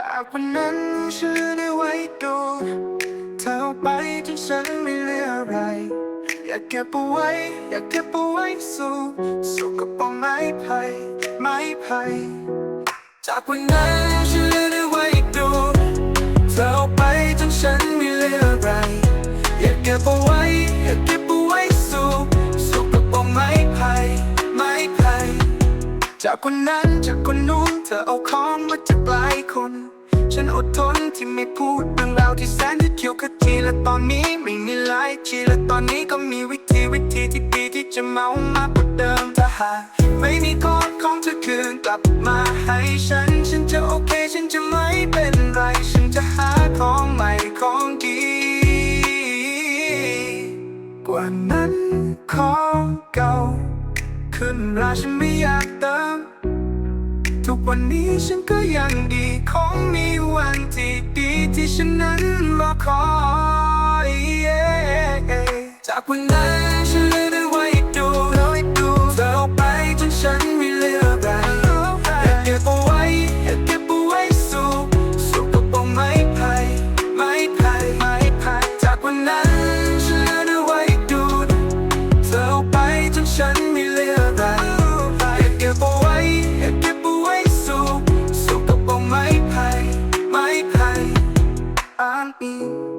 จากวันนั้นฉันได้ไว้ดูเธอไปจนฉันไม่เหลืออะไร อยากเก็บเอาไว้ อยากเก็บเอาไว้สู่สู่กระป๋องไม้ไผ่ไม้ไผ่จากวันนั้นฉันได้ไว้ดูเธอไปจนฉันไม่เหลืออะไร อยากเก็บเอาไว้อยากเก็บ จากคนนั้นจากคนนู้นเธอเอาของมาจากหลายคน ฉันอดทนที่ไม่พูดเรื่องราวที่แสนจะเขียวขจีและตอนนี้ไม่มีหลายชีและตอนนี้ก็มีวิธีวิธีที่ดีที่จะเมามากกว่าเดิมถ้าหากไม่มีของของเธอคืนกลับมาให้ฉัน ฉันจะโอเคฉันจะไม่เป็นไร ฉันจะหาของใหม่ของดีกว่านั้นของเก่าขึ้นราฉันไม่อยาก ติมทุกวันนี้ฉันก็ยังดีคงมีวันที่ดีที่ฉันนั้นรอคอยจากวันนั้น can't.